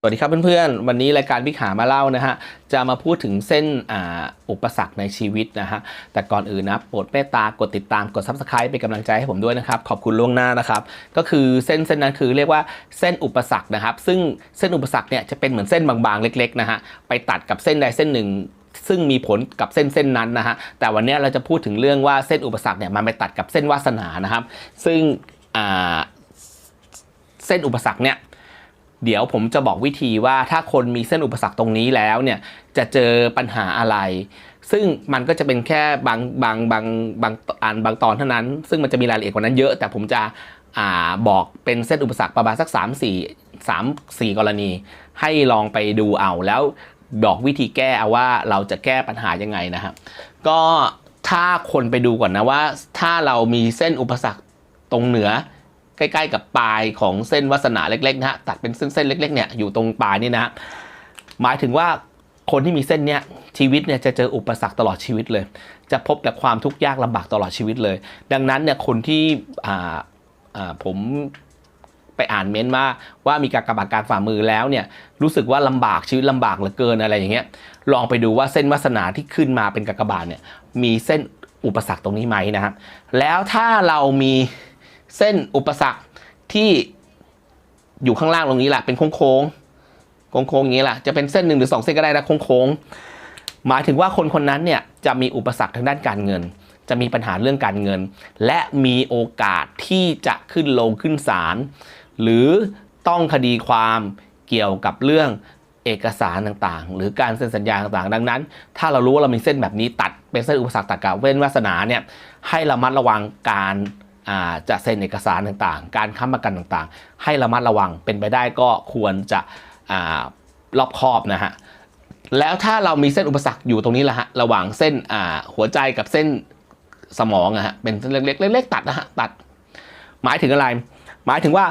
สวัสดีครับเพื่อนๆ วันนี้รายการพิกหามาเล่านะฮะ จะมาพูดถึงเส้นออุปสรรคในชีวิตนะฮะ แต่ก่อนอื่นนะ โปรดเมตตากดติดตามกด subscribe เป็นกำลังใจให้ผมด้วยนะครับ ขอบคุณล่วงหน้านะครับ ก็คือเส้นเส้นนั้นคือเรียกว่าเส้นอุปสรรคนะครับ ซึ่งเส้นอุปสรรคเนี่ยจะเป็นเหมือนเส้นบางๆ เล็กๆนะฮะ ไปตัดกับเส้นใดเส้นหนึ่งซึ่งมีผลกับเส้นเส้นนั้นนะฮะ แต่วันนี้เราจะพูดถึงเรื่องว่าเส้นอุปสรรคเนี่ยมันไปตัดกับเส้นวาสนานะครับ ซึ่งเส้นอุปสรรคเนี่ย เดี๋ยวผมจะบอกวิธีว่าถ้าคนมีเส้นอุปสรรคตรงนี้แล้วเนี่ยจะเจอปัญหาอะไร ซึ่งมันก็จะเป็นแค่บางบางบางบางอันบางตอนเท่านั้น ซึ่งมันจะมีรายละเอียดกว่านั้นเยอะ แต่ผมจะอ่าบอกเป็นเส้นอุปสรรคประมาณสัก 3 4 3 4 กรณี ให้ลองไปดูเอาแล้วบอกวิธีแก้เอาว่าเราจะแก้ปัญหายังไงนะครับก็ถ้าคนไปดูก่อนนะว่า ถ้าเรามีเส้นอุปสรรคตรงเหนือ ใกล้ๆกับปลายของเส้นวาสนาเล็กๆนะฮะตัดเป็นเส้นๆเล็กๆเนี่ยอยู่ตรงปลายนี่นะหมายถึงว่าคนที่มีเส้นเนี้ยชีวิตเนี่ยจะเจออุปสรรคตลอดชีวิตเลย จะพบแต่ความทุกข์ยากลำบากตลอดชีวิตเลย ดังนั้นเนี่ยคนที่อ่าอ่าผมไปอ่านเม้นต์ว่าว่ามีการกระบาดการฝ่ามือแล้วเนี่ยรู้สึกว่าลำบากชีวิตลำบากเหลือเกินอะไรอย่างเงี้ยลองไปดูว่าเส้นวาสนาที่ขึ้นมาเป็นกากบาทเนี่ยมีเส้นอุปสรรคตรงนี้ไหมนะครับแล้วถ้าเรามี เส้นอุปสรรคที่อยู่ข้างล่างตรงนี้แหละเป็นโค้งโค้งโค้งโค้งอย่างนี้แหละจะเป็นเส้นหนึ่งหรือสองเส้นก็ได้นะโค้งโค้งหมายถึงว่าคนคนนั้นเนี่ยจะมีอุปสรรคทางด้านการเงิน จะมีปัญหาเรื่องการเงิน และมีโอกาสที่จะขึ้นลงขึ้นศาลหรือต้องคดีความเกี่ยวกับเรื่องเอกสารต่างๆ หรือการเซ็นสัญญาต่างๆ ดังนั้น ถ้าเรารู้ว่าเรามีเส้นแบบนี้ตัดเป็นเส้นอุปสรรคตัดกับเว้นวาสนาเนี่ยให้ระมัดระวังการ จะเซ็นเอกสารต่างๆ การค้ำประกันต่างๆ ให้ระมัดระวังเป็นไปได้ก็ควรจะอรอบคอบนะฮะแล้วถ้าเรามีเส้นอุปสรรคอยู่ตรงนี้ละฮะระหว่างเส้นหัวใจกับเส้นสมองอะฮะเป็นเส้นเล็กๆเล็กๆตัดนะฮะตัด หมายถึงอะไร หมายถึงว่า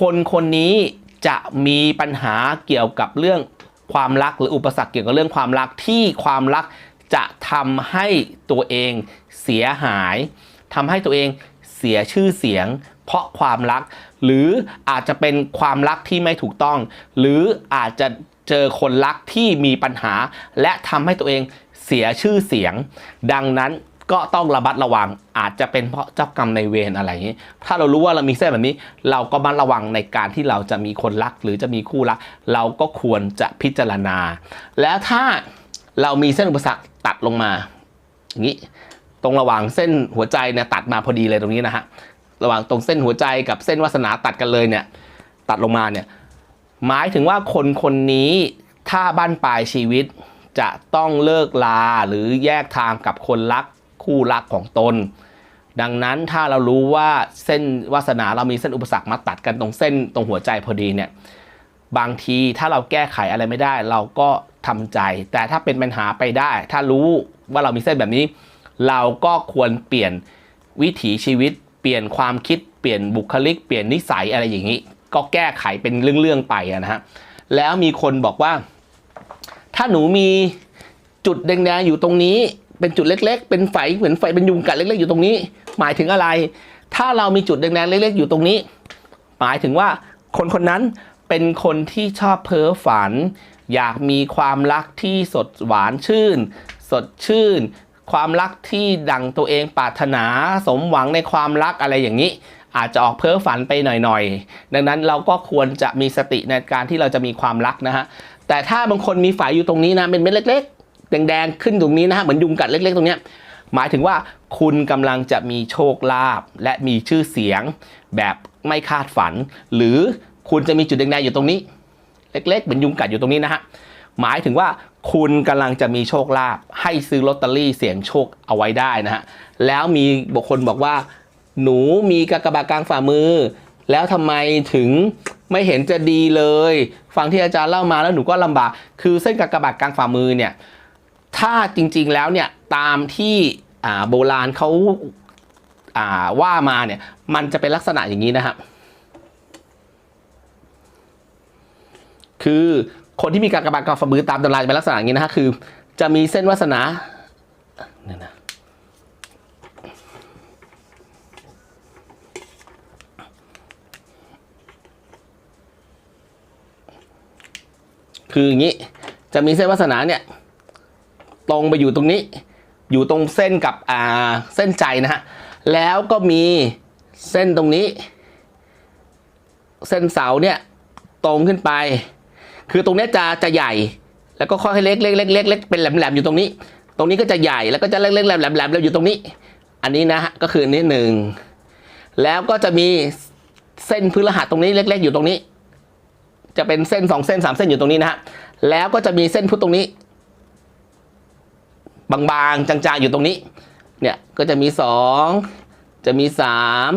คนคนนี้จะมีปัญหาเกี่ยวกับเรื่องความรักหรืออุปสรรคเกี่ยวกับเรื่องความรักที่ความรักจะทำให้ตัวเองเสียหายทำให้ตัวเอง เสียชื่อเสียง เพราะความรัก หรืออาจจะเป็นความรักที่ไม่ถูกต้อง หรืออาจจะเจอคนรักที่มีปัญหา และทำให้ตัวเองเสียชื่อเสียง ดังนั้นก็ต้องระมัดระวังอาจจะเป็นเพราะเจ้ากรรมในเวรอะไรอย่างนี้ ถ้าเรารู้ว่าเรามีเส้นแบบนี้ เราก็มัดระวังในการที่เราจะมีคนรัก หรือจะมีคู่รัก เราก็ควรจะพิจารณา แล้วถ้าเรามีเส้นอุปสรรคตัดลงมาอย่างนี้ ตรงระหว่างเส้นหัวใจเนี่ยตัดมาพอดีเลยตรงนี้นะฮะระหว่างตรงเส้นหัวใจกับเส้นวาสนาตัดกันเลยเนี่ย ตัดลงมาเนี่ย หมายถึงว่าคนคนนี้ถ้าบั้นปลายชีวิตจะต้องเลิกลาหรือแยกทางกับคนรักคู่รักของตน ดังนั้นถ้าเรารู้ว่าเส้นวาสนาเรามีเส้นอุปสรรคมาตัดกันตรงเส้นตรงหัวใจพอดีเนี่ย บางทีถ้าเราแก้ไขอะไรไม่ได้ เราก็ทำใจ แต่ถ้าเป็นปัญหาไปได้ ถ้ารู้ว่าเรามีเส้นแบบนี้ เราก็ควรเปลี่ยนวิถีชีวิต เปลี่ยนความคิดเปลี่ยนบุคลิก เปลี่ยนนิสัยอะไรอย่างนี้ ก็แก้ไขเป็นเรื่องๆไปนะฮะแล้วมีคนบอกว่า ถ้าหนูมีจุดแดงๆอยู่ตรงนี้ เป็นจุดเล็ก ๆ เป็นไฟเหมือนไฟเป็นยุงกัดเล็ก ๆ อยู่ตรงนี้ หมายถึงอะไร ถ้าเรามีจุดแดงๆเล็ก ๆ อยู่ตรงนี้ หมายถึงว่าคนคนนั้นเป็นคนที่ชอบเพ้อฝัน อยากมีความรักที่สดหวานชื่น สดชื่น ความรักที่ดังตัวเองปรารถนาสมหวังในความรักอะไรอย่างนี้ อาจจะออกเพ้อฝันไปหน่อยๆ ดังนั้นเราก็ควรจะมีสติในการที่เราจะมีความรักนะฮะแต่ถ้าบางคนมีฝายอยู่ตรงนี้นะเป็นเม็ดเล็กๆแดงๆขึ้นตรงนี้นะฮะเหมือนยุงกัดเล็ก ๆ ตรงเนี้ยหมายถึงว่าคุณกำลังจะมีโชคลาภและมีชื่อเสียงแบบไม่คาดฝัน หรือคุณจะมีจุดแดงๆอยู่ตรงนี้ เล็กๆเหมือนยุงกัดอยู่ตรงนี้นะฮะหมายถึงว่า คุณกำลังจะมีโชคลาภให้ซื้อลอตเตอรี่เสี่ยงโชคเอาไว้ได้นะฮะแล้วมีบุคคลบอกว่า หนูมีกากบาทกลางฝ่ามือ แล้วทำไมถึงไม่เห็นจะดีเลย ฟังที่อาจารย์เล่ามาแล้วหนูก็ลำบาก คือเส้นกากบาทกลางฝ่ามือเนี่ยถ้าจริงๆแล้วเนี่ยตามที่โบราณเขาาว่ามาเนี่ยมันจะเป็นลักษณะอย่างนี้นะครับคือ คนที่มีการกระบาดกระฝ่ามือตามตำราจะเป็นลักษณะอย่างนี้นะฮะคือ จะมีเส้นวาสนาเนี่ยนะคืออย่างนี้จะมีเส้นวาสนาเนี่ยตรงไปอยู่ตรงนี้ อยู่ตรงเส้นกับอ่าเส้นใจนะฮะแล้วก็มีเส้นตรงนี้ เส้นเสาเนี่ยตรงขึ้นไป คือตรงนี้จะจะใหญ่ แล้วก็ค่อยๆเล็กเล็กเล็กเล็กเล็กเป็นแหลมแหลมอยู่ตรงนี้ ตรงนี้ก็จะใหญ่แล้วก็จะเล็กเล็กแหลมแหลมแหลมอยู่ตรงนี้ อันนี้นะฮะก็คือนนี้หนึ่งแล้วก็จะมีเส้นพฤหัสตรงนี้เล็ก ๆ อยู่ตรงนี้ จะเป็นเส้นสองเส้นสามเส้นอยู่ตรงนี้นะฮะแล้วก็จะมีเส้นพุทตรงนี้ บางๆจางๆอยู่ตรงนี้ เนี่ยก็จะมีสองจะมีสาม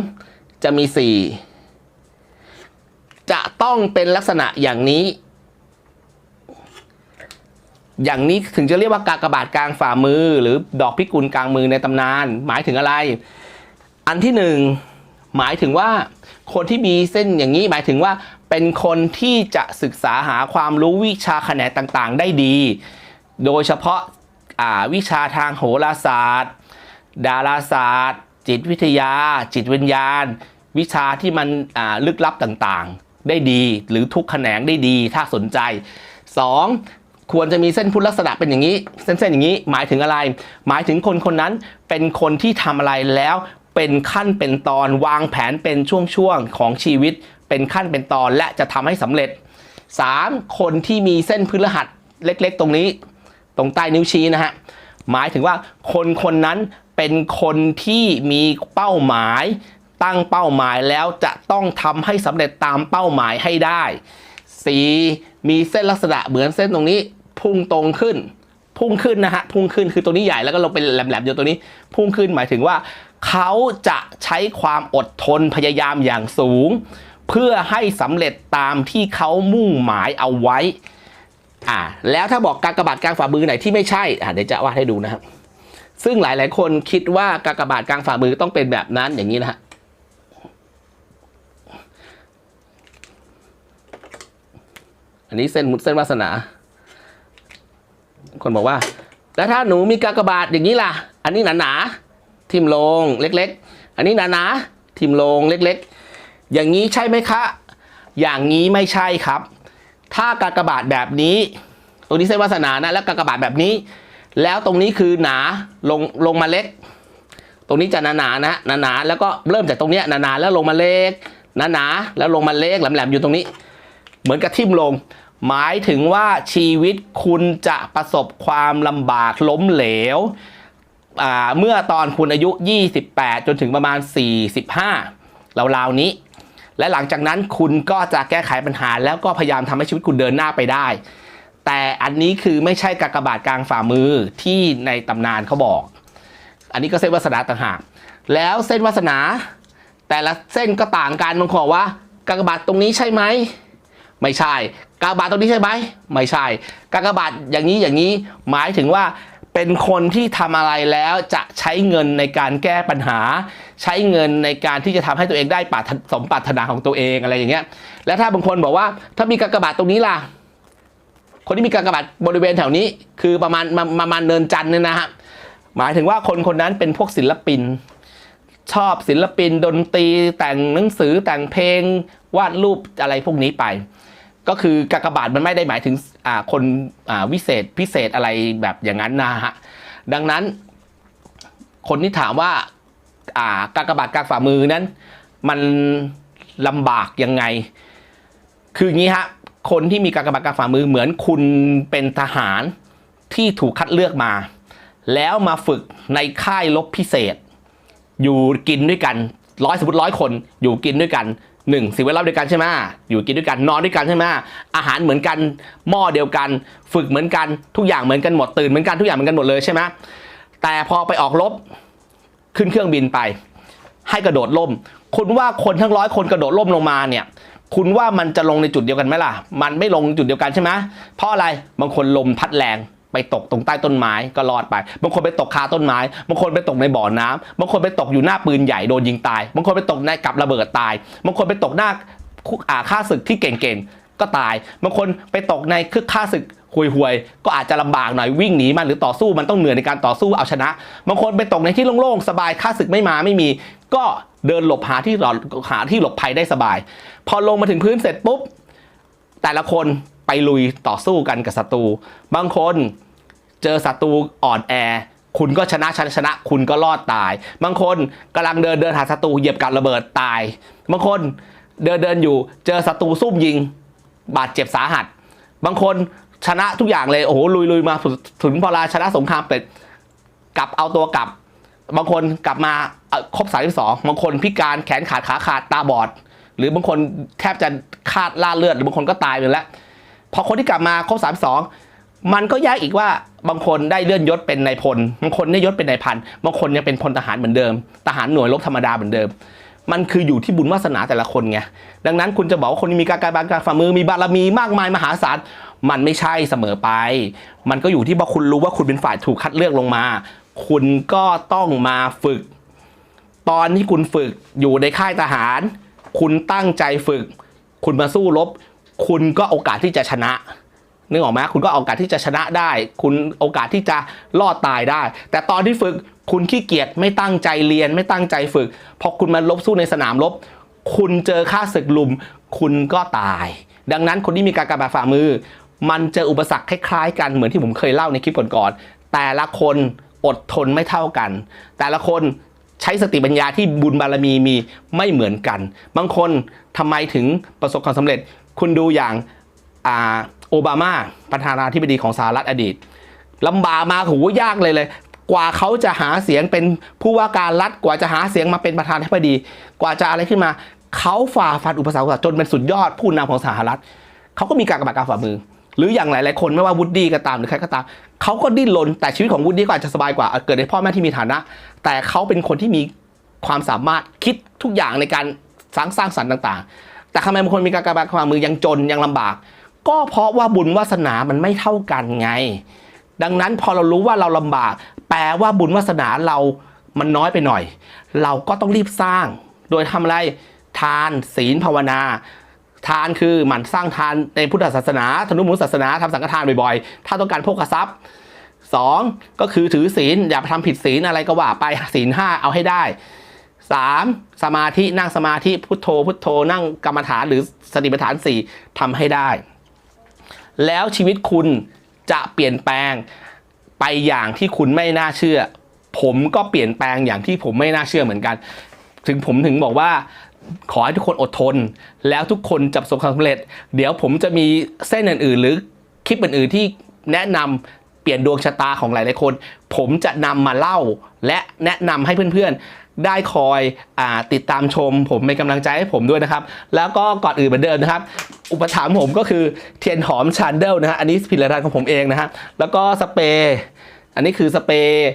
จะมีสี่จะต้องเป็นลักษณะอย่างนี้ อย่างนี้ถึงจะเรียกว่ากากบาทกลางฝ่ามือ หรือดอกพิกุลกลางมือในตำนาน หมายถึงอะไร อันที่หนึ่งหมายถึงว่าคนที่มีเส้นอย่างนี้หมายถึงว่าเป็นคนที่จะศึกษาหาความรู้วิชาแขนงต่างๆ ได้ดี โดยเฉพาะาวิชาทางโหราศาสตร์ ดาราศาสตร์ จิตวิทยา จิตวิญญาณ วิชาที่มันลึกลับต่างๆ ได้ดี หรือทุกแขนงได้ดีถ้าสนใจ 2. ควรจะมีเส้นพุทธลักษณะเป็นอย่างนี้ เส้นเส้นอย่างนี้ หมายถึงอะไร หมายถึงคนคนนั้นเป็นคนที่ทำอะไรแล้วเป็นขั้นเป็นตอนวางแผนเป็นช่วงๆของชีวิต เป็นขั้นเป็นตอนและจะทำให้สำเร็จ 3. คนที่มีเส้นพฤหัสเล็กๆ ตรงนี้ ตรงใต้นิ้วชี้นะฮะหมายถึงว่าคนคนนั้นเป็นคนที่มีเป้าหมาย ตั้งเป้าหมายแล้วจะต้องทำให้สำเร็จตามเป้าหมายให้ได้ 4. มีเส้นลักษณะเหมือนเส้นตรงนี้ พุ่งตรงขึ้น พุ่งขึ้นนะฮะพุ่งขึ้นคือตัวนี้ใหญ่แล้วก็ลงเป็นแหลมๆอยู่ตัวนี้ พุ่งขึ้นหมายถึงว่า เขาจะใช้ความอดทนพยายามอย่างสูง เพื่อให้สำเร็จตามที่เขามุ่งหมายเอาไว้อ่าแล้วถ้าบอกการกระบาทกลางฝ่ามือไหนที่ไม่ใช่อ่าเดี๋ยวจะวาดให้ดูนะครับซึ่งหลาย ๆ คนคิดว่าการกระบาทกลางฝ่ามือต้องเป็นแบบนั้นอย่างนี้นะฮะอันนี้เส้นมุดเส้นวาสนา คนบอกว่า แล้วถ้าหนูมีกากบาทอย่างนี้ล่ะ อันนี้หนาๆทิมลงเล็ก ๆ อันนี้หนาๆทิมลงเล็ก ๆ อย่างนี้ใช่ไหมคะ อย่างนี้ไม่ใช่ครับ ถ้ากากบาทแบบนี้ ตรงนี้เส้นวาสนานะแล้วกากบาทแบบนี้ แล้วตรงนี้คือหนาลงลงมาเล็ก ตรงนี้จะหนาๆนะหนาๆแล้วก็เริ่มจากตรงเนี้ยหนาๆแล้วลงมาเล็กหนาๆแล้วลงมาเล็กแหลมๆอยู่ตรงนี้ เหมือนกับทิ่มลง หมายถึงว่าชีวิตคุณจะประสบความลำบากล้มเหลว เมื่อตอนคุณอายุ 28 จนถึงประมาณ 45ราวๆนี้ และหลังจากนั้นคุณก็จะแก้ไขปัญหา แล้วก็พยายามทำให้ชีวิตคุณเดินหน้าไปได้ แต่อันนี้คือไม่ใช่กากบาทกลางฝ่ามือที่ในตำนานเขาบอก อันนี้ก็เส้นวาสนาต่างหาก แล้วเส้นวาสนา แต่ละเส้นก็ต่างกันบางคนบอกว่า กากบาทตรงนี้ใช่ไหมไม่ใช่ กากบาทตรงนี้ใช่ไหมไม่ใช่ กากบาทอย่างนี้อย่างนี้หมายถึงว่าเป็นคนที่ทำอะไรแล้วจะใช้เงินในการแก้ปัญหา ใช้เงินในการที่จะทำให้ตัวเองได้ปาสมปรารถนาของตัวเองอะไรอย่างเงี้ย และถ้าบางคนบอกว่าถ้ามีกากบาทตรงนี้ล่ะ คนที่มีกากบาทบริเวณแถวนี้ คือประมาณประมาณเนินจันทร์เนี่ยนะฮะหมายถึงว่าคนคนนั้นเป็นพวกศิลปิน ชอบศิลปินดนตรีแต่งหนังสือแต่งเพลงวาดรูปอะไรพวกนี้ไป ก็คือกากบาทมันไม่ได้หมายถึงคนวิเศษพิเศษอะไรแบบอย่างนั้นนะฮะดังนั้น คนที่ถามว่ากากบาทกางฝ่ามือนั้น มันลำบากยังไง คืออย่างนี้ฮะคนที่มีกากบาทกางฝ่ามือเหมือนคุณเป็นทหารที่ถูกคัดเลือกมา แล้วมาฝึกในค่ายรบพิเศษ อยู่กินด้วยกันร้อยสมมติร้อยคนอยู่กินด้วยกัน หนึ่งสิ่งแวดล้อมเด้วกันใช่ไหมอยู่กินด้วยกันนอนด้วยกันใช่ไหมอาหารเหมือนกันหม้อเดียวกัน ฝึกเหมือนกันทุกอย่างเหมือนกันหมดตื่นเหมือนกันทุกอย่างเหมือนกันหมดเลยใช่ไหมแต่พอไปออกรบขึ้นเครื่องบินไป ให้กระโดดล่ม คุณว่าคนทั้งร้อยคนกระโดดล่มลงมาเนี่ย คุณว่ามันจะลงในจุดเดียวกันไหมล่ะ มันไม่ลงจุดเดียวกันใช่ไหมเพราะอะไรบางคนลมพัดแรง ไปตกตรงใต้ต้นไม้ก็รอดไป บางคนไปตกคาต้นไม้ บางคนไปตกในบ่อน้ำบางคนไปตกอยู่หน้าปืนใหญ่โดนยิงตาย บางคนไปตกในกับระเบิดตาย บางคนไปตกหน้าคุอ่าฆ่าศึกที่เก่งๆก็ตาย บางคนไปตกในคึกฆ่าศึกห่วยๆ ก็อาจจะลำบากหน่อยวิ่งหนีมันหรือต่อสู้มันต้องเหนื่อยในการต่อสู้เอาชนะ บางคนไปตกในที่โล่งๆ สบายฆ่าศึกไม่มาไม่มี ก็เดินหลบหาที่หลบหาที่หลบภัยได้สบาย พอลงมาถึงพื้นเสร็จปุ๊บแต่ละคน ไปลุยต่อสู้กันกับศัตรู บางคนเจอศัตรูอ่อนแอ คุณก็ชนะชนะชนะ คุณก็รอดตาย บางคนกำลังเดินเดินหาศัตรูเหยียบกับระเบิดตาย บางคนเดินเดินอยู่เจอศัตรูซุ่มยิง บาดเจ็บสาหัส บางคนชนะทุกอย่างเลยโอ้โหลุยลุยมาถึงพอลาชนะสงครามเป็ดกลับเอาตัวกลับ บางคนกลับมาเอ่อครบ32บางคนพิการแขนขาดขาขาดตาบอด หรือบางคนแทบจะขาดล่าเลือด หรือบางคนก็ตายไปแล้ว พอคนที่กลับมาครบ32มันก็ยากอีกว่าบางคนได้เลื่อนยศเป็นนายพลบางคนได้ยศเป็นนายพันบางคนยังเป็นพลทหารเหมือนเดิม ทหารหน่วยรบธรรมดาเหมือนเดิม มันคืออยู่ที่บุญวาสนาแต่ละคนไงดังนั้นคุณจะบอกว่าคนที่มีการการบานการฝ่ามือมีบารมีมากมายมหาศาลมันไม่ใช่เสมอไป มันก็อยู่ที่ว่าคุณรู้ว่าคุณเป็นฝ่ายถูกคัดเลือกลงมา คุณก็ต้องมาฝึก ตอนที่คุณฝึกอยู่ในค่ายทหาร คุณตั้งใจฝึก คุณมาสู้รบ คุณก็โอกาสที่จะชนะนึกออกไหมคุณก็โอกาสที่จะชนะได้ คุณโอกาสที่จะรอดตายได้ แต่ตอนที่ฝึกคุณขี้เกียจไม่ตั้งใจเรียนไม่ตั้งใจฝึกพอคุณมาลบสู้ในสนามรบคุณเจอค่าศึกลุม คุณก็ตาย ดังนั้นคนที่มีการกระบาดฝ่ามือ มันเจออุปสรรคคล้ายๆ กันเหมือนที่ผมเคยเล่าในคลิปก่อนๆแต่ละคนอดทนไม่เท่ากัน แต่ละคน ใช้สติปัญญาที่บุญบารมีมีไม่เหมือนกัน บางคนทำไมถึงประสบความสำเร็จ คุณดูอย่างอ่าโอบามาประธานาธิบดีของสหรัฐอดีตลำบากมาโหยากเลยเลย กว่าเขาจะหาเสียงเป็นผู้ว่าการรัฐกว่าจะหาเสียงมาเป็นประธานาธิบดี กว่าจะอะไรขึ้นมาเขาฝ่าฟันอุปสรรคจนเป็นสุดยอดผู้นำของสหรัฐเขาก็มีการกระบาดการฝ่ามือ หรืออย่างหลาย ๆ คนไม่ว่าวูดดี้ก็ตามหรือใครก็ตามเขาก็ดิ้นรนแต่ชีวิตของวูดดี้ก็อาจจะสบายกว่าเกิดในพ่อแม่ที่มีฐานะ แต่เขาเป็นคนที่มีความสามารถคิดทุกอย่างในการสร้างสร้างสรรค์ต่าง ๆ แต่ทำไมบางคนมีการกระบาดฝ่ามือยังจนยังลำบาก ก็เพราะว่าบุญวาสนามันไม่เท่ากันไง ดังนั้นพอเรารู้ว่าเราลำบาก แปลว่าบุญวาสนาเรามันน้อยไปหน่อย เราก็ต้องรีบสร้าง โดยทำอะไรทานศีลภาวนา ทานคือหมั่นสร้างทานในพุทธศาสนาธนุมุศาสนาทำสังฆทานบ่อยๆ ถ้าต้องการโภคทรัพย์สองก็คือถือศีลอย่าไปทำผิดศีลอะไรก็ว่าไปศีลห้าเอาให้ได้สามสมาธินั่งสมาธิพุทโธ พุทโธ นั่งกรรมฐานหรือสติปัฏฐานสี่ทำให้ได้ แล้วชีวิตคุณจะเปลี่ยนแปลงไปอย่างที่คุณไม่น่าเชื่อ ผมก็เปลี่ยนแปลงอย่างที่ผมไม่น่าเชื่อเหมือนกัน ถึงผมถึงบอกว่า ขอให้ทุกคนอดทน แล้วทุกคนจะประสบความสำเร็จ เดี๋ยวผมจะมีเส้นอื่นๆ หรือคลิปอื่นๆที่แนะนำเปลี่ยนดวงชะตาของหลายๆคน ผมจะนำมาเล่าและแนะนำให้เพื่อนๆ ได้คอยอติดตามชม ผมเป็นกำลังใจให้ผมด้วยนะครับ แล้วก็ก่อนอื่นเหมือนเดิมนะครับ อุปถัมภ์ผมก็คือเทียนหอมชานเดลนะฮะอันนี้ผลิตภัณฑ์ของผมเองนะฮะแล้วก็สเปรย์อันนี้คือสเปรย์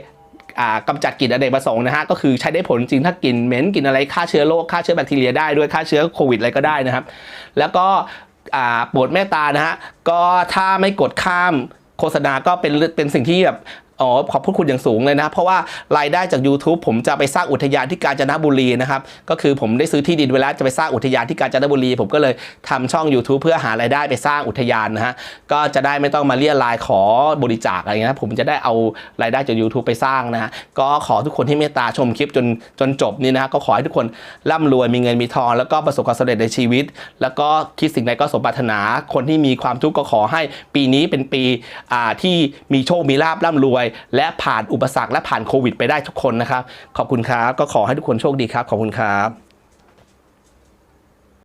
กำจัดกลิ่นอเนกประสงค์นะฮะก็คือใช้ได้ผลจริงถ้ากลิ่นเหม็นกลิ่นอะไรฆ่าเชื้อโรคฆ่าเชื้อแบคทีเรียได้ด้วยฆ่าเชื้อโควิดอะไรก็ได้นะครับ แล้วก็ปวดแม่ตานะฮะก็ถ้าไม่กดข้ามโฆษณาก็เป็นเป็นสิ่งที่แบบ อ๋อขอบพระคุณอย่างสูงเลยนะ เพราะว่ารายได้จาก YouTube ผมจะไปสร้างอุทยานที่กาญจนบุรีนะครับ ก็คือผมได้ซื้อที่ดินไว้แล้วจะไปสร้างอุทยานที่กาญจนบุรี ผมก็เลยทำช่อง YouTube เพื่อหารายได้ไปสร้างอุทยานนะฮะก็จะได้ไม่ต้องมาเรียรายขอบริจาคอะไรเงี้ยนะผมจะได้เอารายได้จาก YouTube ไปสร้างนะฮะก็ขอทุกคนที่เมตตาชมคลิปจนจนจบนี่นะฮะก็ขอให้ทุกคนร่ำรวยมีเงินมีทอง แล้วก็ประสบความสำเร็จในชีวิต แล้วก็คิดสิ่งใดก็สมปรารถนาคนที่มีความทุกข์ก็ขอให้ปีนี้เป็นปีที่มีโชคมีลาบร่ำรวยและผ่านอุปสรรคและผ่านโควิด ไปได้ทุกคนนะครับ ขอบคุณครับ ก็ขอให้ทุกคนโชคดีครับ ขอบคุณครับ